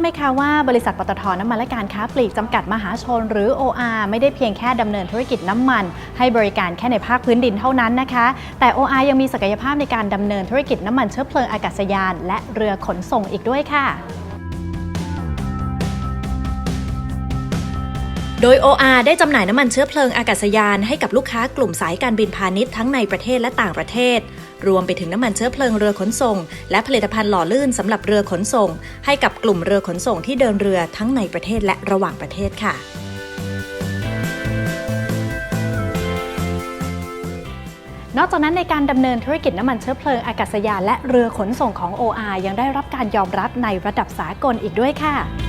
ไหมคะว่าบริษัทปตทน้ำมันและการค้าปลีกจำกัดมหาชน หรือ OR ไม่ได้เพียงแค่ดำเนินธุรกิจน้ำมัน ให้บริการแค่ในภาคพื้นดินเท่านั้นนะคะ แต่ OR ยังมีศักยภาพในการดำเนินธุรกิจน้ำมันเชื้อเพลิงอากาศยาน และเรือขนส่งอีกด้วยค่ะโดย OR ได้จำหน่ายน้ำมันเชื้อเพลิงอากาศยานให้กับลูกค้ากลุ่มสายการบินพาณิชย์ทั้งในประเทศและต่างประเทศ รวมไปถึงน้ำมันเชื้อเพลิงเรือขนส่ง และผลิตภัณฑ์หล่อลื่นสำหรับเรือขนส่ง ให้กับกลุ่มเรือขนส่งที่เดินเรือทั้งในประเทศและระหว่างประเทศค่ะนอกจากนั้นในการดำเนินธุรกิจน้ำมันเชื้อเพลิงอากาศยานและเรือขนส่งของ OR ยังได้รับการยอมรับในระดับสากลอีกด้วยค่ะ